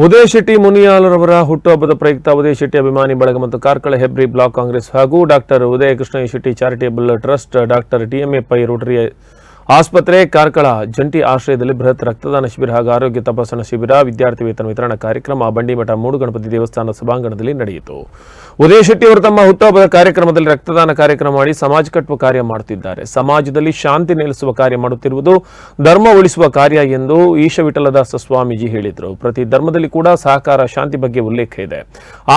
ಉದಯ್ ಶೆಟ್ಟಿ ಮುನಿಯಾಲರವರ ಹುಟ್ಟುಹಬ್ಬದ ಪ್ರಯುಕ್ತ ಉದಯ ಶೆಟ್ಟಿ ಅಭಿಮಾನಿ ಬಳಗ ಮತ್ತು ಕಾರ್ಕಳ ಹೆಬ್ರಿ ಬ್ಲಾಕ್ ಕಾಂಗ್ರೆಸ್ ಹಾಗೂ doctor Udaya Krishna Shetty charitable trust doctor T M A Pai rotary ಆಸ್ಪತ್ರೆ, ಕಾರ್ಕಳ, ಜಂಟಿ ಆಶ್ರಯದಲ್ಲಿ ಬೃಹತ್ ರಕ್ತದಾನ ಶಿಬಿರ ಹಾಗೂ ಆರೋಗ್ಯ ತಪಾಸಣಾ ಶಿಬಿರ, ವಿದ್ಯಾರ್ಥಿ ವೇತನ ವಿತರಣಾ ಕಾರ್ಯಕ್ರಮ ಬಂಡಿಮಠ ಮೂಡು ಗಣಪತಿ ದೇವಸ್ಥಾನ ಸಭಾಂಗಣದಲ್ಲಿ ನಡೆಯಿತು. ಉದಯ ಶೆಟ್ಟಿ ಅವರು ತಮ್ಮ ಹುಟ್ಟುಹಬ್ಬದ ಕಾರ್ಯಕ್ರಮದಲ್ಲಿ ರಕ್ತದಾನ ಕಾರ್ಯಕ್ರಮ ಮಾಡಿ ಸಮಾಜ ಕಟ್ಟುವ ಕಾರ್ಯ ಮಾಡುತ್ತಿದ್ದಾರೆ. ಸಮಾಜದಲ್ಲಿ ಶಾಂತಿ ನೆಲೆಸುವ ಕಾರ್ಯ ಮಾಡುತ್ತಿರುವುದು ಧರ್ಮ ಉಳಿಸುವ ಕಾರ್ಯ ಎಂದು ಈಶ ವಿಠಲದಾಸ ಸ್ವಾಮೀಜಿ ಹೇಳಿದರು. ಪ್ರತಿ ಧರ್ಮದಲ್ಲಿ ಕೂಡ ಸಹಕಾರ, ಶಾಂತಿ ಬಗ್ಗೆ ಉಲ್ಲೇಖ ಇದೆ.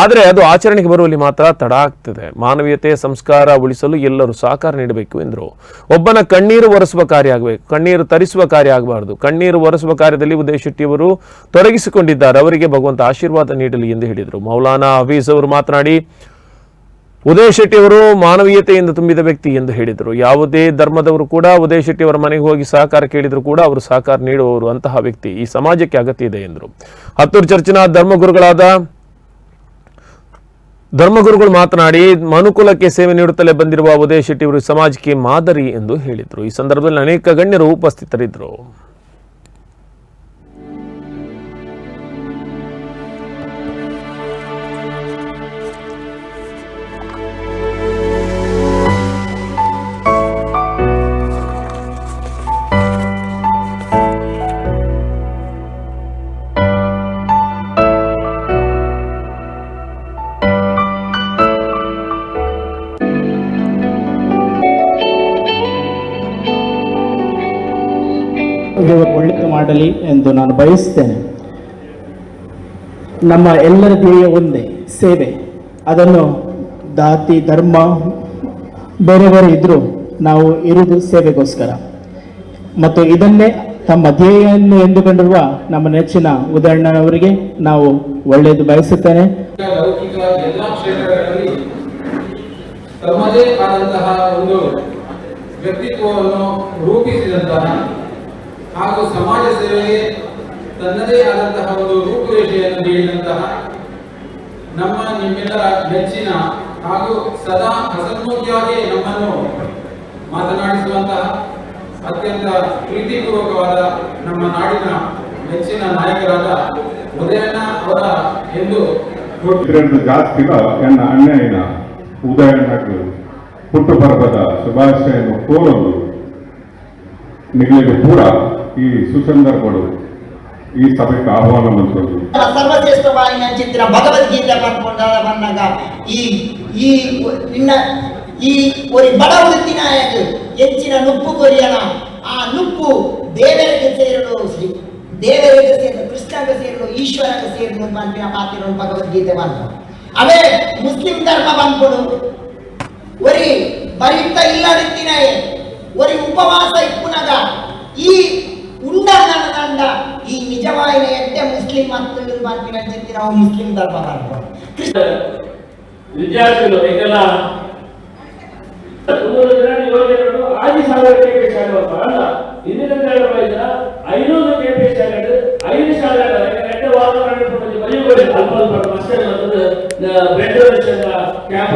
ಆದರೆ ಅದು ಆಚರಣೆಗೆ ಬರುವಲ್ಲಿ ಮಾತ್ರ ತಡ ಆಗ್ತದೆ. ಮಾನವೀಯತೆ, ಸಂಸ್ಕಾರ ಉಳಿಸಲು ಎಲ್ಲರೂ ಸಹಕಾರ ನೀಡಬೇಕು ಎಂದರು. ಒಬ್ಬನ ಕಣ್ಣೀರು ಒರೆಸುವ ಕಾರ್ಯ ಆಗಬೇಕು. ಕಣ್ಣೀರು ತರಿಸುವ ಕಾರ್ಯ ಆಗಬಾರ್ದು. ಕಣ್ಣೀರು ಒರೆಸುವ ಕಾರ್ಯದಲ್ಲಿ ಉದಯ ಶೆಟ್ಟಿಯವರು ತೊಡಗಿಸಿಕೊಂಡಿದ್ದಾರೆ. ಅವರಿಗೆ ಭಗವಂತ ಆಶೀರ್ವಾದ ನೀಡಲಿ ಎಂದು ಹೇಳಿದರು. ಮೌಲಾನಾ ಹಫೀಸ್ ಅವರು ಮಾತನಾಡಿ, ಉದಯ ಶೆಟ್ಟಿಯವರು ಮಾನವೀಯತೆಯಿಂದ ತುಂಬಿದ ವ್ಯಕ್ತಿ ಎಂದು ಹೇಳಿದರು. ಯಾವುದೇ ಧರ್ಮದವರು ಕೂಡ ಉದಯ ಶೆಟ್ಟಿಯವರ ಮನೆಗೆ ಹೋಗಿ ಸಹಕಾರ ಕೇಳಿದ್ರು ಕೂಡ ಅವರು ಸಹಕಾರ ನೀಡುವವರು ಅಂತಹ ವ್ಯಕ್ತಿ ಈ ಸಮಾಜಕ್ಕೆ ಅಗತ್ಯ ಇದೆ ಎಂದರು. ಹತ್ತೂರು ಚರ್ಚಿನ ಧರ್ಮಗುರುಗಳಾದ ಧರ್ಮಗುರುಗಳು ಮಾತನಾಡಿ, ಮನುಕುಲಕ್ಕೆ ಸೇವೆ ನೀಡುತ್ತಲೇ ಬಂದಿರುವ ಉದಯ ಶೆಟ್ಟಿ ಸಮಾಜಕ್ಕೆ ಮಾದರಿ ಎಂದು ಹೇಳಿದರು. ಈ ಸಂದರ್ಭದಲ್ಲಿ ಅನೇಕ ಗಣ್ಯರು ಉಪಸ್ಥಿತರಿದ್ದರು. ದೇವರು ಒಳ್ಳೆಯದು ಮಾಡಲಿ ಎಂದು ನಾನು ಬಯಸ್ತೇನೆ ನಮ್ಮ ಎಲ್ಲರ ಧ್ಯೇಯ ಒಂದೇ ಸೇವೆ. ಅದನ್ನು ಜಾತಿ ಧರ್ಮ ಬೇರೆ ಬೇರೆ ಇದ್ದರೂ ನಾವು ಇರುವುದು ಸೇವೆಗೋಸ್ಕರ. ಮತ್ತು ಇದನ್ನೇ ತಮ್ಮ ಧ್ಯೇಯನ್ನು ಎಂದುಕೊಂಡಿರುವ ನಮ್ಮ ನೆಚ್ಚಿನ ಉದಾಹರಣೆಯವರಿಗೆ ನಾವು ಒಳ್ಳೆಯದು ಬಯಸುತ್ತೇನೆ. ತಮ್ಮದೇ ಆದಂತಹ ಒಂದು ವ್ಯಕ್ತಿತ್ವವನ್ನು ರೂಪಿಸಿದಂತಹ ಹಾಗೂ ಸಮಾಜ ಸೇವೆಗೆ ತನ್ನದೇ ಆದಂತಹ ಒಂದು ರೂಪುರೇಷೆಯನ್ನು ನೀಡಿದಂತಹ ನಮ್ಮ ನಿಮ್ಮೆಲ್ಲರ ನೆಚ್ಚಿನ ಹಾಗೂ ಸದಾ ಹಸನ್ಮುಖಿಯಾಗಿ ನಮ್ಮನ್ನು ಮಾತನಾಡಿಸುವಂತಹ ಅತ್ಯಂತ ಪ್ರೀತಿಪೂರ್ವಕವಾದ ನಮ್ಮ ನಾಡಿನ ನೆಚ್ಚಿನ ನಾಯಕರಾದ ಉದಯಣ್ಣ ಅವರ ಎಂದು ಜಾಸ್ತಿ ಇದರಿಂದ ಜಾಸ್ತಿగా ಎನ್ನ ಅಣ್ಣಯ್ಯನ ಹುಟ್ಟು ಪರ್ವದ ಶುಭಾಶಯನ್ನು ಕೋರಲು ನಿಗಳಿಗೆ ಕೂಡ ಈ ಸುಸಂದರ್ಭಗಳು ಈ ಸಭೆಗೆ ಆಹ್ವಾನ ಮಂತ್ರದ್ದು ಸರ್ವಶ್ರೇಷ್ಠವಾದ ಚಿತ್ರ ಭಗವದ್ಗೀತೆ ಪಡ್ಕೊಂಡ ಬಂದಾಗ ಈ ಈ ನಿನ್ನ ಈ ஒரு ಬಡ ವೃತ್ತಿನಾಯಕ ಹೆಚ್ಚಿನ ನುಪ್ಪು ಕೊರಿಯನ ಆ ನುಪ್ಪು ದೇವರಿಗೆ ಸೇರಲು ಶ್ರೀ- ದೇವರಿಗೆ ಸೇರಲು ಕೃಷ್ಣಗೆ ಸೇರಲು ಈಶ್ವರಗೆ ಸೇರಲು ಬಂದಿನ ಮಾತಿರೋ ಭಗವದ್ಗೀತೆ ಬಂದ ಅವೇ ಮುಸ್ಲಿಂ ಧರ್ಮ ಬಂದ್ಕೊಡು ಒರಿ ಬರಿತ ಇಲ್ಲ ರೀತಿನಾಯ ಒರಿ ಉಪವಾಸ ಇಪ್ಪುನಗ ಈ ಏನ್ ಮಾಡ್ತೀವಿ ಮಾಡ್ತೀವಿ ಅಂತ ಹೇಳ್ತೀವಿ ನಾವು ಮುಸ್ಲಿಂ ಧರ್ಮ ಮಾಡ್ಕೊಂಡು ವಿದ್ಯಾರ್ಥಿಗಳು ಇದೆಲ್ಲ ನೂರು ಆದಿ ಸಾವಿರ ಕೆ ಪಿ ಎಸ್ ಐನೂರು ಐದು ಸಾವಿರ ಎರಡು ವಾರ ನಡೆದುಕೊಂಡು ಬಲಿಗಳು ಅಲ್ಪ ಅಲ್ಪ ಮಸ್ಟರ್ ಬಂದದ್ದು ಬೆಂಗಳೂರು ಕ್ಯಾಂಪ್